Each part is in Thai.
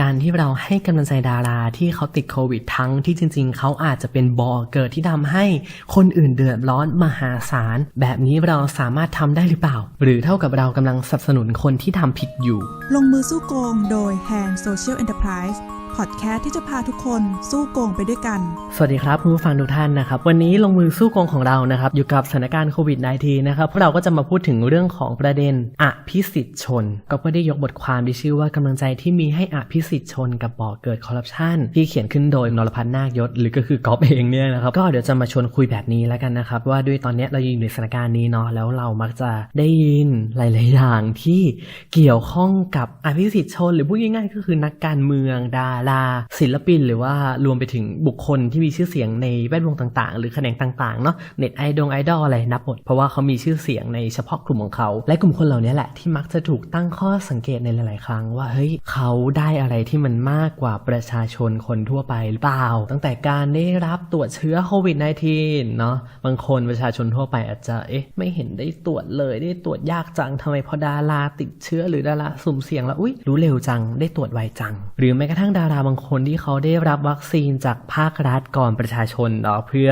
การที่เราให้กำลังใจดาราที่เขาติดโควิดทั้งที่จริง ๆ เขาอาจจะเป็นบอเกิดที่ทำให้คนอื่นเดือดร้อนมหาศาล แบบนี้เราสามารถทำได้หรือเปล่า หรือเท่ากับเรากำลังสนับสนุนคนที่ทำผิดอยู่ ลงมือสู้โกงโดย Hand Social Enterprise พอดแคสต์ที่จะพาทุกคนสู้โกงไปด้วยกัน สวัสดีครับผู้ฟังทุกท่านนะครับ วันนี้ลงมือสู้โกงของเรานะครับ อยู่กับสถานการณ์โควิด -19 นะครับพวกเราก็จะมาพูดถึงเรื่องของประเด็นอภิสิทธิ์ชน ก็ไม่ได้ยกบทความที่ชื่อว่ากำลังใจที่มีให้อภิสิทธิ์ชนกับบ่อเกิดคอร์รัปชันที่เขียนขึ้นโดยนรพัฒน์นาคยศ หรือก็คือกอฟเองเนี่ยนะครับก็เดี๋ยวจะมาชวนคุยแบบนี้แล้วกันนะครับ ว่าด้วยตอนนี้เราอยู่ในสถานการณ์นี้เนาะแล้วเรามักจะได้ยินหลายๆอย่างที่เกี่ยวข้องกับอภิสิทธิชน หรือพูดง่ายๆก็คือนักการเมืองดาราศิลปิน หรือว่ารวมไปถึงบุคคลที่มีชื่อเสียงในแวดวงต่างๆ หรือแขนงต่างๆเนาะเน็ตไอดงไอดอลอะไรนับหมดเพราะว่าเขามีชื่อเสียงในเฉพาะกลุ่มของเขา และกลุ่มคนเหล่านี้แหละที่มักจะถูกตั้งข้อสังเกตในหลาย ๆ ครั้งว่าเฮ้ยเขาได้อะไรที่มันมากกว่าประชาชนคนทั่วไปหรือเปล่า ตั้งแต่การได้รับตรวจเชื้อโควิด -19 เนาะบางคนประชาชนทั่วไปอาจจะเอ๊ะไม่เห็นได้ตรวจเลยได้ตรวจยากจังทำไมพอดาราติดเชื้อหรือดาราสุ่มเสี่ยงแล้วอุ้ยรู้เร็วจังได้ตรวจไวจัง หรือแม้กระทั่งดาราบางคนที่เขาได้รับวัคซีนจากภาครัฐก่อนประชาชนเนาะเพื่อ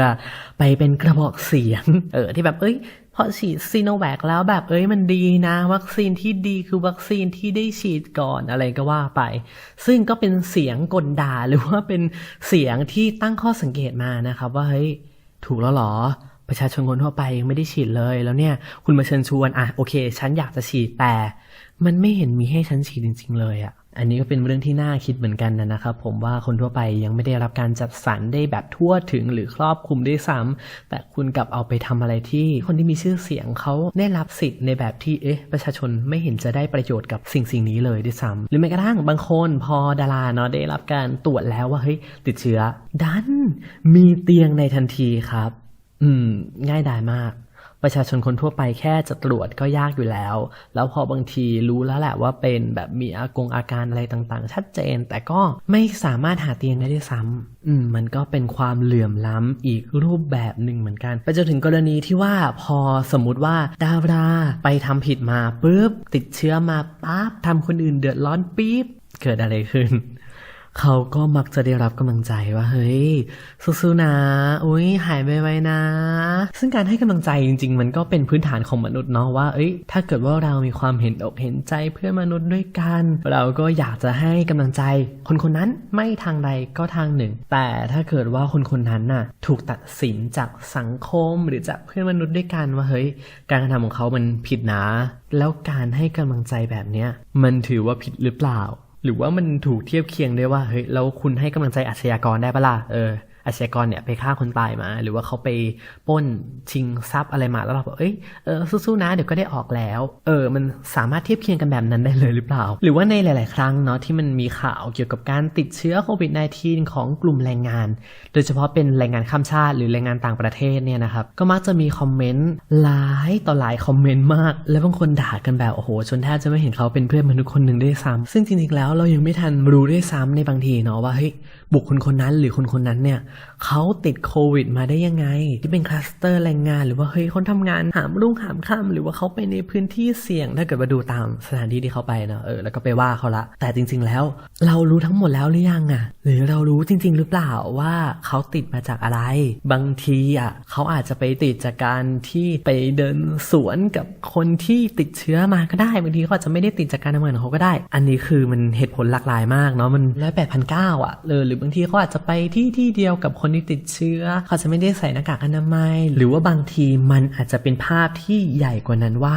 ไปเป็นกระบอกเสียง เออที่แบบเอ้ยพอฉีดซีโนแวคแล้วแบบเอ้ยมันดีนะ วัคซีนที่ดีคือวัคซีนที่ได้ฉีดก่อนอะไรก็ว่าไป ซึ่งก็เป็นเสียงกลด่าหรือว่าเป็นเสียงที่ตั้งข้อสังเกตมานะครับ ว่าเฮ้ยถูกแล้วหรอ ประชาชนคนทั่วไปยังไม่ได้ฉีดเลยแล้วเนี่ย คุณมาเชิญชวนอะโอเค ฉันอยากจะฉีดแต่ มันไม่เห็นมีให้ฉันฉีดจริง ๆ เลยอะ่ะ อันนี้ก็เป็นเรื่องที่น่าคิดเหมือนกันนะครับ ผมว่าคนทั่วไปยังไม่ได้รับการจัดสรรได้แบบทั่วถึงหรือครอบคลุมด้วยซ้ำแต่คุณกลับเอาไปทำอะไรที่คนที่มีชื่อเสียงเขาได้รับสิทธิ์ในแบบที่เอ๊ะประชาชนไม่เห็นจะได้ประโยชน์กับสิ่งสิ่งนี้เลยด้วยซ้ำหรือแม้กระทั่งบางคนพอดาราเนาะได้รับการตรวจแล้วว่าเฮ้ยติดเชื้อดันมีเตียงในทันทีครับ อืม ง่ายดายมาก ประชาชนคนทั่วไปแค่จะตรวจก็ยากอยู่แล้ว แล้วพอบางทีรู้แล้วแหละว่าเป็นแบบมีอากงอาการอะไรต่างๆ ชัดเจน แต่ก็ไม่สามารถหาเตียงได้ด้วยซ้ำอืมมันก็เป็นความเหลื่อมล้ำอีกรูปแบบหนึ่งเหมือนกัน ไปจนถึงกรณีที่ว่าพอสมมุติว่าดาราไปทำผิดมาปุ๊บติดเชื้อมาปั๊บทำคนอื่นเดือดร้อนปี๊บเกิดอะไรขึ้น เขาก็มักจะได้รับกำลังใจว่าเฮ้ยสู้ๆนะอุ้ยหายไปไวนะ ซึ่งการให้กำลังใจจริง ๆ มันก็เป็นพื้นฐานของมนุษย์เนาะว่าเอ้ยถ้าเกิดว่าเรามีความเห็นอกเห็นใจเพื่อนมนุษย์ด้วยกัน เราก็อยากจะให้กำลังใจ คนคนนั้นไม่ทางใดก็ทางหนึ่ง แต่ถ้าเกิดว่าคนคนนั้นน่ะถูกตัดสินจากสังคมหรือจากเพื่อนมนุษย์ด้วยกันว่าเฮ้ยการกระทำของเขามันผิดนะ แล้วการให้กำลังใจแบบเนี้ยมันถือว่าผิดหรือเปล่า หรือว่ามันถูกเทียบเคียงได้ว่าเฮ้ยแล้วคุณให้กำลังใจอาชญากรได้ปะล่ะเออ อาชญากรเนี่ยไปฆ่าคนตายมา หรือว่าเขาไปป้นชิงทรัพย์อะไรมาแล้วเราบอกเอ้ยเออสู้ๆนะเดี๋ยวก็ได้ออกแล้ว เออ มันสามารถเทียบเคียงกันแบบนั้นได้เลยหรือเปล่า หรือว่าในหลาย ๆ ครั้งเนาะที่มันมีข่าวเกี่ยวกับการติดเชื้อโควิด -19 ของกลุ่มแรงงาน โดยเฉพาะเป็นแรงงานข้ามชาติ หรือแรงงานต่างประเทศเนี่ยนะครับก็มักจะมีคอมเมนต์หลายต่อหลายคอมเมนต์มาก และบางคนด่ากันแบบโอ้โหจนแทบจะไม่เห็นเขาเป็นเพื่อนมนุษย์คนหนึ่งได้ซ้ำซึ่งจริง ๆ แล้วเรายังไม่ทันรู้ด้ซ้ำในบางทีเนาะว่าเฮ้ยบุคคลคนนั้นหรือคนคนนั้นเนี่ยเขาติดโควิดมาได้ยังไง ที่เป็นคลัสเตอร์แรงงาน หรือว่าเฮ้ยเขาทำงานหามรุ่งหามค่ำหรือว่าเขาไปในพื้นที่เสี่ยงถ้าเกิดมาดูตามสถานที่ที่เขาไปเนาะเออแล้วก็ไปว่าเขาละ แต่จริง ๆ แล้ว เรารู้ทั้งหมดแล้วหรือยังอะหรือเรารู้จริง ๆ หรือเปล่าว่าเขาติดมาจากอะไร บางทีอะเขาอาจจะไปติดจากการที่ไปเดินสวนกับคนที่ติดเชื้อมาก็ได้บางทีเขาอาจจะไม่ได้ติดจากการทำงานของเขาก็ได้ อันนี้คือมันเหตุผลหลากหลายมากเนาะมันร้อยแปดพันเก้าอะเออหรือบางทีเขาอาจจะไปที่ที่เดียวกับคนที่ติดเชื้อ เขาจะไม่ได้ใส่หน้ากากอนามัย หรือว่าบางทีมันอาจจะเป็นภาพที่ใหญ่กว่านั้นว่า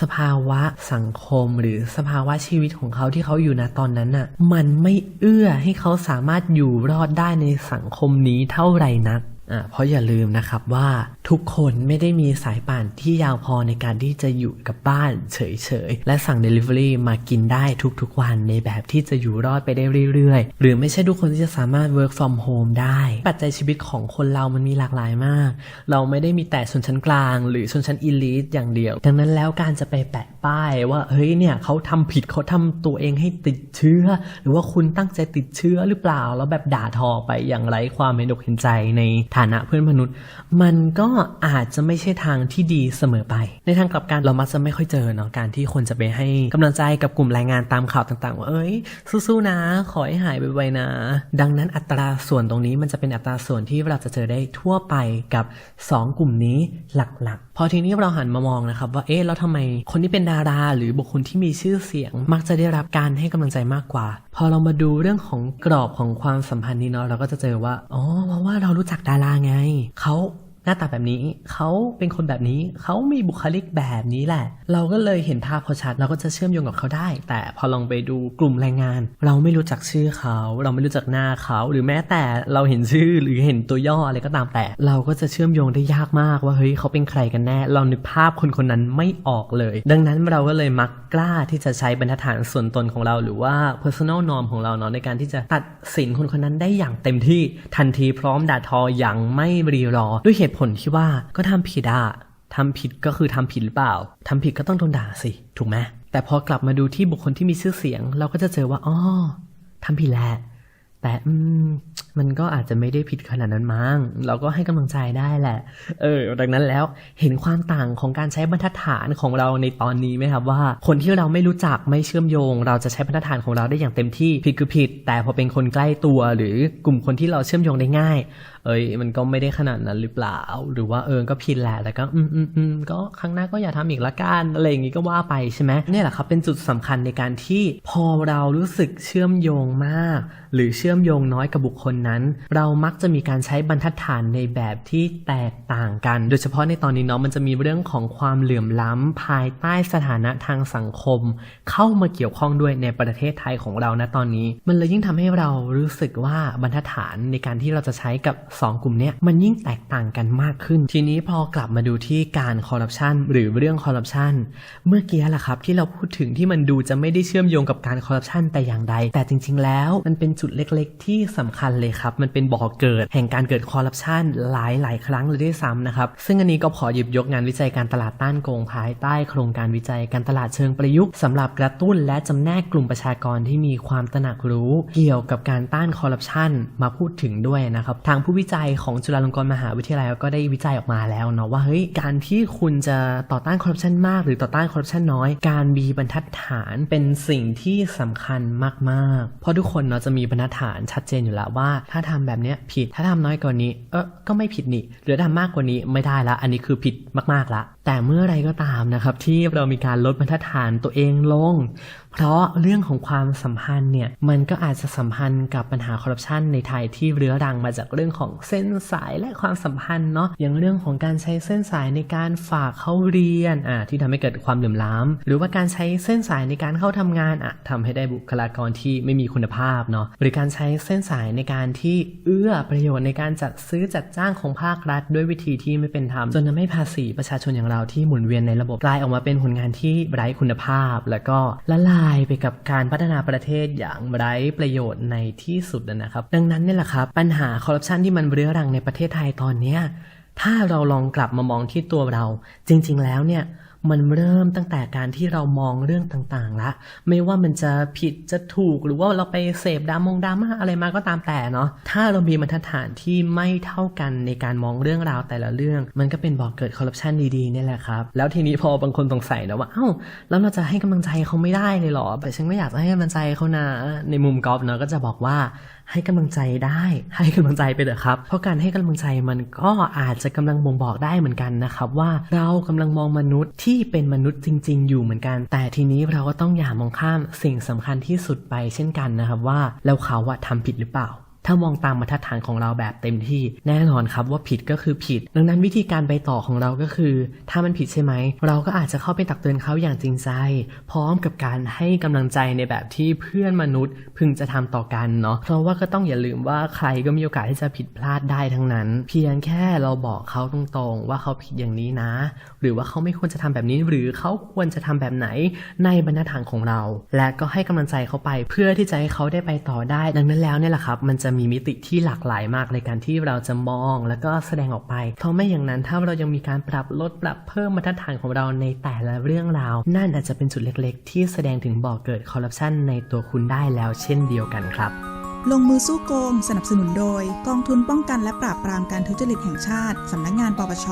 สภาวะสังคมหรือสภาวะชีวิตของเขาที่เขาอยู่ณตอนนั้นน่ะ มันไม่เอื้อให้เขาสามารถอยู่รอดได้ในสังคมนี้เท่าไหร่นักอ่าเพราะอย่าลืมนะครับว่า ทุกคนไม่ได้มีสายป่านที่ยาวพอในการที่จะอยู่กับบ้านเฉยๆ และสั่ง Delivery มากินได้ทุกๆวันในแบบที่จะอยู่รอดไปได้เรื่อยๆ หรือไม่ใช่ทุกคนที่จะสามารถ work from home ได้ ปัจจัยชีวิตของคนเรามันมีหลากหลายมาก เราไม่ได้มีแต่ชนชั้นกลาง หรือชนชั้น elite อย่างเดียว ดังนั้นแล้วการจะไปแปะป้ายว่าเฮ้ยเนี่ยเขาทำผิดเขาทำตัวเองให้ติดเชื้อ หรือว่าคุณตั้งใจติดเชื้อหรือเปล่าแล้วแบบด่าทอไปอย่างไร้ความเห็นอกเห็นใจในฐานะเพื่อนมนุษย์ มันก็อาจจะไม่ใช่ทางที่ดีเสมอไป ในทางกลับกันเรามักจะไม่ค่อยเจอเนาะการที่คนจะไปให้กำลังใจกับกลุ่มแรายงานตามข่าวต่างๆ ว่าเอ้ยสู้ๆนะ ขอให้หายไวๆนะ ดังนั้นอัตราส่วนตรงนี้มันจะเป็นอัตราส่วนที่เราจะเจอได้ทั่วไปกับ 2 กลุ่มนี้หลักๆ พอทีนี้เราหันมามองนะครับว่าเอ๊ะแล้วทำไมคนที่เป็นดารา หรือบุคคลที่มีชื่อเสียง มักจะได้รับการให้กำลังใจมากกว่า พอเรามาดูเรื่องของกรอบของความสัมพันธ์นี้เนาะเราก็จะเจอว่าอ๋อเพราะว่าเรารู้จักดาราไงเขา หน้าตาแบบนี้เขาเป็นคนแบบนี้เขามีบุคลิกแบบนี้แหละ เราก็เลยเห็นภาพเขาชัดเราก็จะเชื่อมโยงกับเขาได้ แต่พอลองไปดูกลุ่มแรงงาน เราไม่รู้จักชื่อเขา เราไม่รู้จักหน้าเขา หรือแม้แต่เราเห็นชื่อหรือเห็นตัวย่ออะไรก็ตามแต่ เราก็จะเชื่อมโยงได้ยากมากว่าเฮ้ยเขาเป็นใครกันแน่ เรานึกภาพคนคนนั้นไม่ออกเลย ดังนั้นเราก็เลยมักกล้าที่จะใช้บรรทัดฐานส่วนตนของเรา หรือว่า personal norm ของเราเนาะในการที่จะตัดสินคนคนนั้นได้อย่างเต็มที่ทันทีพร้อมด่าทออย่างไม่รีรอด้วยเหตุผลที่ว่าก็ทำผิดอะทำผิดก็คือทำผิดหรือเปล่าทำผิดก็ต้องโดนด่าสิ ถูกไหมแต่พอกลับมาดูที่บุคคลที่มีชื่อเสียง เราก็จะเจอว่าอ๋อทำผิดแหละแต่อืมมันก็อาจจะไม่ได้ผิดขนาดนั้นมั้ง เราก็ให้กำลังใจได้แหละ เออ ดังนั้นแล้วเห็นความต่างของการใช้บรรทัดฐานของเราในตอนนี้ไหมครับว่า คนที่เราไม่รู้จักไม่เชื่อมโยง เราจะใช้บรรทัดฐานของเราได้อย่างเต็มที่ผิดคือผิด แต่พอเป็นคนใกล้ตัว หรือกลุ่มคนที่เราเชื่อมโยงได้ง่าย เอ้ยมันก็ไม่ได้ขนาดนั้นหรือเปล่า หรือว่าเออก็ผิดแหละแต่ก็อืมอืมอืมก็ครั้งหน้าก็อย่าทำอีกละกันอะไรอย่างงี้ก็ว่าไปใช่ไหมเนี่ยแหละครับเป็นจุดสำคัญในการที่พอเรารู้สึกเชื่อมโยงมาก หรือเชื่อมโยงน้อยกับบุคคลนั้น เรามักจะมีการใช้บรรทัดฐานในแบบที่แตกต่างกัน โดยเฉพาะในตอนนี้เนาะมันจะมีเรื่องของความเหลื่อมล้ำภายใต้สถานะทางสังคม เข้ามาเกี่ยวข้องด้วยในประเทศไทยของเรานะตอนนี้ มันเลยยิ่งทำให้เรารู้สึกว่าบรรทัดฐานในการที่เราจะใช้กับ 2 กลุ่มเนี้ยมันยิ่งแตกต่างกันมากขึ้น ทีนี้พอกลับมาดูที่การคอร์รัปชันหรือเรื่องคอร์รัปชันเมื่อกี้แหละครับที่เราพูดถึงที่มันดูจะไม่ได้เชื่อมโยงกับการคอร์รัปชันแต่อย่างใด แต่จริง ๆ แล้วมันเป็นจุดเล็ก ๆ ที่สำคัญเลยครับ มันเป็นบ่อเกิด แห่งการเกิดคอร์รัปชันหลายๆครั้งเลยด้วยซ้ำนะครับ ซึ่งอันนี้ก็ขอหยิบยกงานวิจัยการตลาดต้านโกงภายใต้โครงการวิจัยการตลาดเชิงประยุกต์สำหรับกระตุ้นและจำแนกกลุ่มประชากรที่มีความตระหนักรู้ เกี่ยวกับการต้านคอร์รัปชันมาพูดถึงด้วยนะครับทางผู้วิจัยของจุฬาลงกรณ์มหาวิทยาลัยก็ได้วิจัยออกมาแล้วเนาะว่าเฮ้ยการที่คุณจะต่อต้านคอร์รัปชันมากหรือต่อต้านคอร์รัปชันน้อย การมีบรรทัดฐานเป็นสิ่งที่สำคัญมากๆ เพราะทุกคนเนาะจะมีบรรทัดฐานชัดเจนอยู่แล้วว่าถ้าทำแบบเนี้ยผิดถ้าทำน้อยกว่านี้ เออก็ไม่ผิดนี่หรือทำมากกว่านี้ไม่ได้ละ อันนี้คือผิดมากๆละแต่เมื่อไรก็ตามนะครับที่เรามีการลดบรรทัดฐานตัวเองลง เพราะเรื่องของความสัมพันธ์เนี่ยมันก็อาจจะสัมพันธ์กับปัญหาคอร์รัปชันในไทยที่เรื้อรังมาจากเรื่องของเส้นสายและความสัมพันธ์เนาะอย่างเรื่องของการใช้เส้นสายในการฝากเข้าเรียนอะที่ทำให้เกิดความเหลื่อมล้ำหรือว่าการใช้เส้นสายในการเข้าทำงานอะทำให้ได้บุคลากรที่ไม่มีคุณภาพเนาะหรือการใช้เส้นสายในการที่เอื้อประโยชน์ในการจัดซื้อจัดจ้างของภาครัฐ ด้วยวิธีที่ไม่เป็นธรรมจนทำให้ภาษีประชาชนอย่างเราที่หมุนเวียนในระบบกลายออกมาเป็นผลงานที่ไร้คุณภาพ แล้วก็ละลายไปกับการพัฒนาประเทศอย่างไร้ประโยชน์ในที่สุดนะครับ ดังนั้นนี่แหละครับ ปัญหาคอร์รัปชันที่มันเรื้อรังในประเทศไทยตอนเนี้ยถ้าเราลองกลับมามองที่ตัวเรา จริง ๆ แล้วเนี่ย มันเริ่มตั้งแต่การที่เรามองเรื่องต่างๆละไม่ว่ามันจะผิดจะถูกหรือว่าเราไปเสพดามงดราม่าอะไรมาก็ตามแต่เนาะถ้าเรามีบรรทัดฐานที่ไม่เท่ากันในการมองเรื่องราวแต่ละเรื่อง มันก็เป็นบ่อกเกิดคอร์รัปชันดีๆนี่แหละครับ แล้วทีนี้พอบางคนสงสัยนะว่าเอ้าแล้วเราจะให้กำลังใจเขาไม่ได้เลยเหรอแต่ฉันก็อยากจะให้กำลังใจเขานะในมุมกอล์ฟเนาะก็จะบอกว่า ให้กำลังใจได้ให้กำลังใจไปเถอะครับ เพราะการให้กำลังใจมันก็อาจจะกำลังบ่งบอกได้เหมือนกันนะครับว่าเรากำลังมองมนุษย์ที่เป็นมนุษย์จริง ๆ อยู่เหมือนกัน แต่ทีนี้เราก็ต้องอย่ามองข้ามสิ่งสำคัญที่สุดไปเช่นกันนะครับว่าแล้วเขาอะทำผิดหรือเปล่า ถ้ามองตามบรรทัดฐานของเราแบบเต็มที่แน่นอนครับว่าผิดก็คือผิด ดังนั้นวิธีการไปต่อของเราก็คือ ถ้ามันผิดใช่ไหม เราก็อาจจะเข้าไปตักเตือนเขาอย่างจริงใจ พร้อมกับการให้กำลังใจในแบบที่เพื่อนมนุษย์ พึงจะทำต่อกันเนาะเพราะว่าก็ต้องอย่าลืมว่าใครก็มีโอกาสที่จะผิดพลาดได้ทั้งนั้น เพียงแค่เราบอกเขาตรงๆ ว่าเขาผิดอย่างนี้นะ หรือว่าเขาไม่ควรจะทำแบบนี้หรือเขาควรจะทำแบบไหนในบรรทัดฐานของเรา และก็ให้กำลังใจเขาไปเพื่อที่จะให้เขาได้ไปต่อได้ ดังนั้นแล้วเนี่ยแหละครับ มันจะมีมิติที่หลากหลายมากในการที่เราจะมองแล้วก็แสดงออกไป เพราะไม่อย่างนั้นถ้าเรายังมีการปรับลดปรับเพิ่มมาตรฐานของเราในแต่ละเรื่องราว นั่นอาจจะเป็นจุดเล็กๆ ที่แสดงถึงบ่อกเกิดคอร์รัปชันในตัวคุณได้แล้วเช่นเดียวกันครับลงมือสู้โกง สนับสนุนโดย กองทุนป้องกันและปราบปรามการทุจริตแห่งชาติ สำนักงานปปช